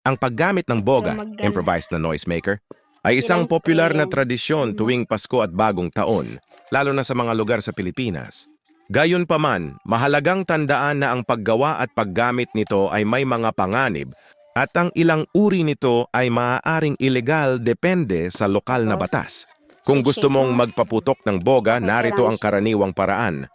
Ang paggamit ng boga, improvised na noisemaker, ay isang popular na tradisyon Mhm. tuwing Pasko at Bagong Taon, lalo na sa mga lugar sa Pilipinas. Gayunpaman, mahalagang tandaan na ang paggawa at paggamit nito ay may mga panganib at ang ilang uri nito ay maaaring ilegal depende sa lokal na batas. Kung gusto mong magpaputok ng boga, narito ang karaniwang paraan.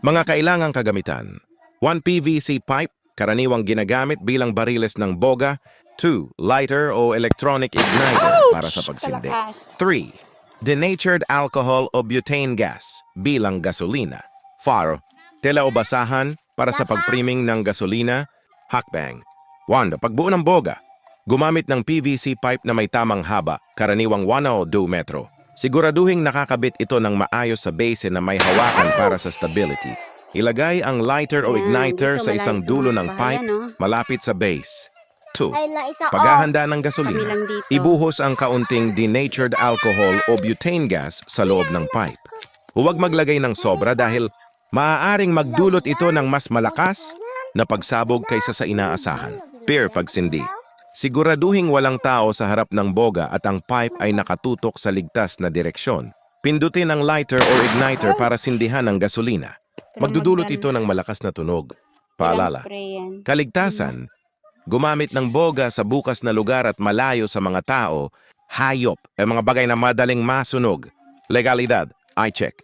Mga kailangang kagamitan. 1 PVC pipe, karaniwang ginagamit bilang bariles ng boga. 2 lighter o electronic igniter para sa pagsindi. Kalakas. 3 denatured alcohol o butane gas bilang gasolina. 4 tela o basahan para sa pagpriming ng gasolina. Hakbang. 1 pagbuo ng boga. Gumamit ng PVC pipe na may tamang haba, karaniwang 1 o 2 metro. Siguraduhing nakakabit ito ng maayos sa base na may hawakan para sa stability. Ilagay ang lighter o Ayan, igniter sa isang dulo ng pipe malapit sa base. 2. Ay na isa Paghahanda ng gasolina. Ibuhos ang kaunting denatured alcohol o butane gas sa loob ng pipe. Huwag maglagay ng sobra dahil maaaring magdulot ito ng mas malakas na pagsabog kaysa sa inaasahan. Peer pagsindi. Siguraduhing walang tao sa harap ng boga at ang pipe ay nakatutok sa ligtas na direksyon. Pindutin ang lighter or igniter para sindihan ang gasolina. Magdudulot ito ng malakas na tunog. Paalala. Kaligtasan, gumamit ng boga sa bukas na lugar at malayo sa mga tao, hayop, ay mga bagay na madaling masunog. Legalidad, I check.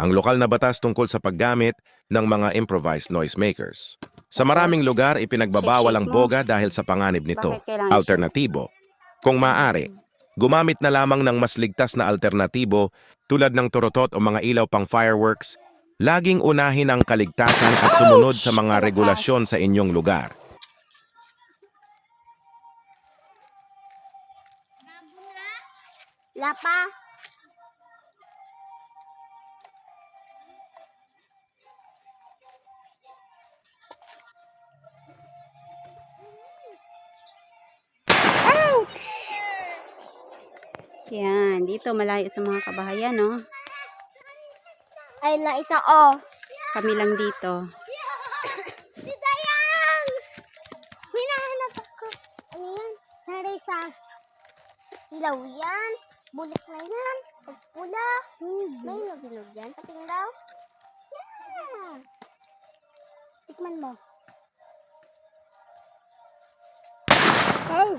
Ang lokal na batas tungkol sa paggamit ng mga improvised noisemakers. Sa maraming lugar, ipinagbabawal ang boga dahil sa panganib nito. Alternatibo. Kung maaari, gumamit na lamang ng mas ligtas na alternatibo tulad ng turotot o mga ilaw pang fireworks. Laging unahin ang kaligtasan at sumunod sa mga regulasyon sa inyong lugar. Lapa. Yan, dito malayo sa mga kabahayan, no? Ay na isa o. Kami lang dito. Si Dayang! Hinahanap ako. Ano yan? Narisa. Ilaw yan. Bulik na yan. Pagpula. May nagilog yan. Pating daw. Yeah. Tikman mo. Oh!